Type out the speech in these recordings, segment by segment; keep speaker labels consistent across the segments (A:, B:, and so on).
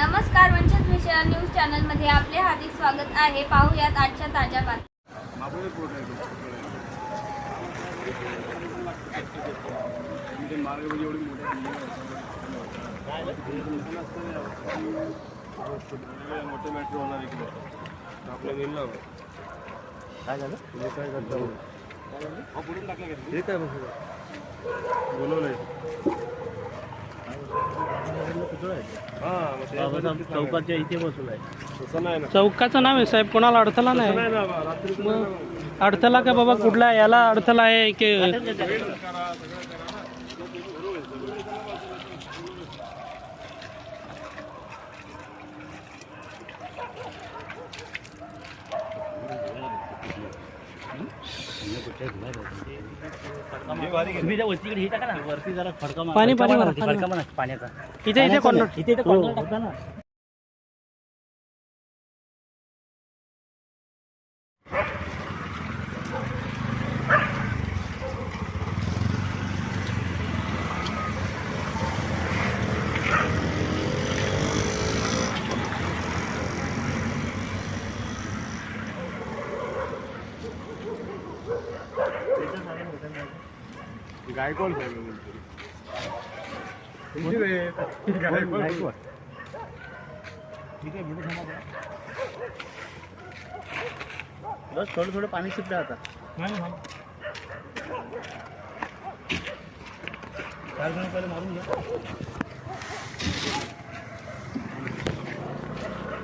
A: नमस्कार वंचित विषय न्यूज चॅनलमध्ये आपले हार्दिक स्वागत आहे पाहूयात आजच्या ताज्या बातम्या
B: मोठे होणार इकडे
C: काय झालं
B: काय हे काय हा
C: चौकाच्या इथे बसलाय
B: तसं नाही ना.
D: चौकाचं नाव आहे साहेब कोणाला अडथळा नाही.
B: नाही ना बा, रात्री
D: मग अडथळा का बाबा कुठला याला अडथळा आहे की
C: तुम्ही त्या वरतीकडे हे टाका ना वरती जरा फडका मारा.
D: पाणी- पाणी
C: मारा, फडका मारा पाण्याचा
D: इथे इथे कॉर्नर.
C: इथे इथे कॉर्नर टाका ना
B: गायकवाड गायकवाड
C: ठीक इथे थांबा जरा. बस थोडं थोडं पाणी शिपलं आता चार जण पहिले मारून घ्या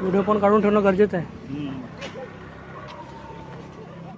D: व्हिडिओ पण काढून ठेवणं गरजेचं आहे.
C: हम्म.